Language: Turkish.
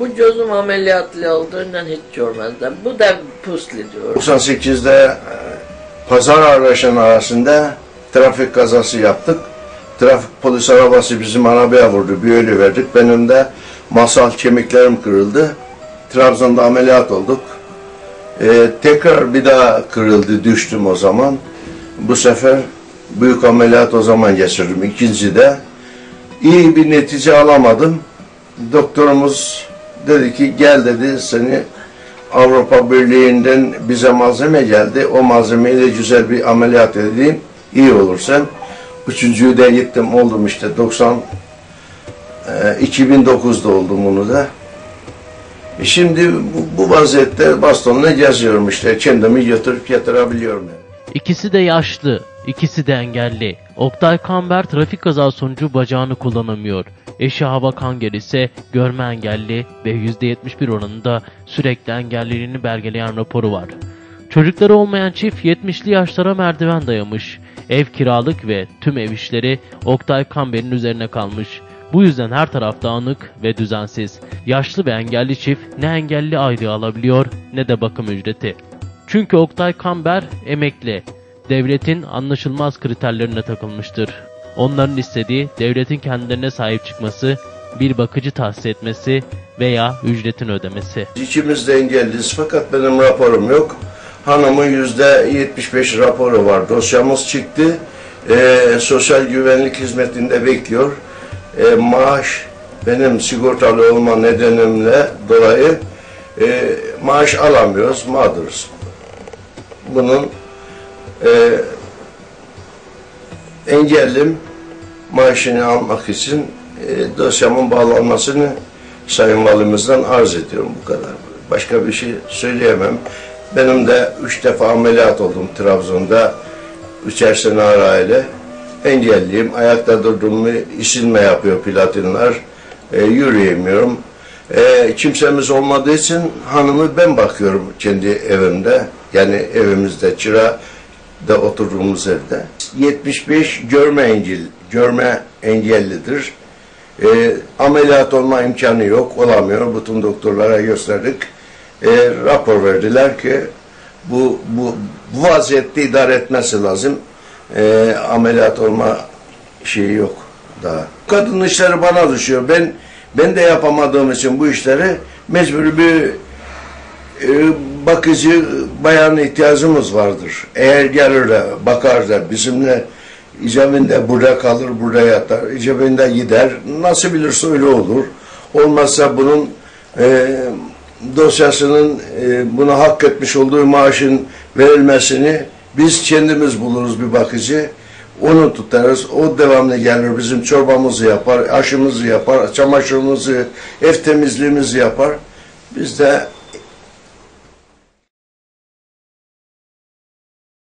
Bu gözüm ameliyatlı olduğundan hiç görmezdim. Bu da puslu diyor. 98'de e, pazar araçların arasında trafik kazası yaptık. Trafik polis arabası bizim arabaya vurdu. Bir ölü verdik. Benim de masal kemiklerim kırıldı. Trabzon'da ameliyat olduk. E, tekrar bir daha kırıldı. Düştüm o zaman. Bu sefer büyük ameliyat o zaman geçirdim. İkinci de iyi bir netice alamadım. Doktorumuz dedi ki gel dedi seni Avrupa Birliği'nden bize malzeme geldi. O malzemeyle güzel bir ameliyat edeyim. İyi olursan. Üçüncüyü de gittim oldum işte 90 e, 2009'da oldum bunu da. E Şimdi bu, bu vaziyette bastonla geziyorum işte. Kendimi götürüp getirebiliyorum. Yani. İkisi de yaşlı, ikisi de engelli. Oktay Kamber trafik kazası sonucu bacağını kullanamıyor. Eşi Hava Kanger ise görme engelli ve %71 oranında sürekli engelliliğini belgeleyen raporu var. Çocukları olmayan çift 70'li yaşlara merdiven dayamış. Ev kiralık ve tüm ev işleri Oktay Kamber'in üzerine kalmış. Bu yüzden her taraf dağınık ve düzensiz. Yaşlı ve engelli çift ne engelli aylığı alabiliyor ne de bakım ücreti. Çünkü Oktay Kamber emekli. Devletin anlaşılmaz kriterlerine takılmıştır. Onların istediği devletin kendilerine sahip çıkması, bir bakıcı tahsis etmesi veya ücretin ödemesi. İkimiz de fakat benim raporum yok. Hanımın yüzde 75 raporu var. Dosyamız çıktı. Ee, sosyal güvenlik hizmetinde bekliyor. Ee, maaş benim sigortalı olma nedenimle dolayı e, maaş alamıyoruz, mağduruz. Bunun e, engellim maaşını almak için e, dosyamın bağlanmasını Sayın Valimizden arz ediyorum bu kadar. Başka bir şey söyleyemem. Benim de üç defa ameliyat oldum Trabzon'da. Üçer sene arayla. Engelliyim. Ayakta durdum mu isilme yapıyor platinler. E, yürüyemiyorum. E, kimsemiz olmadığı için hanımı ben bakıyorum kendi evimde. Yani evimizde çıra da oturduğumuz evde. 75 görme engel, görme engellidir. E, ameliyat olma imkanı yok, olamıyor. Bütün doktorlara gösterdik. E, rapor verdiler ki bu, bu, bu vaziyette idare etmesi lazım. E, ameliyat olma şeyi yok daha. Kadın işleri bana düşüyor. Ben ben de yapamadığım için bu işleri mecbur bir e, bakıcı bayan ihtiyacımız vardır. Eğer gelir de bakar da bizimle icabinde burada kalır, burada yatar, icabinde gider. Nasıl bilirse öyle olur. Olmazsa bunun e, dosyasının e, buna hak etmiş olduğu maaşın verilmesini biz kendimiz buluruz bir bakıcı. Onu tutarız. O devamlı gelir. Bizim çorbamızı yapar, aşımızı yapar, çamaşırımızı, ev temizliğimizi yapar. Biz de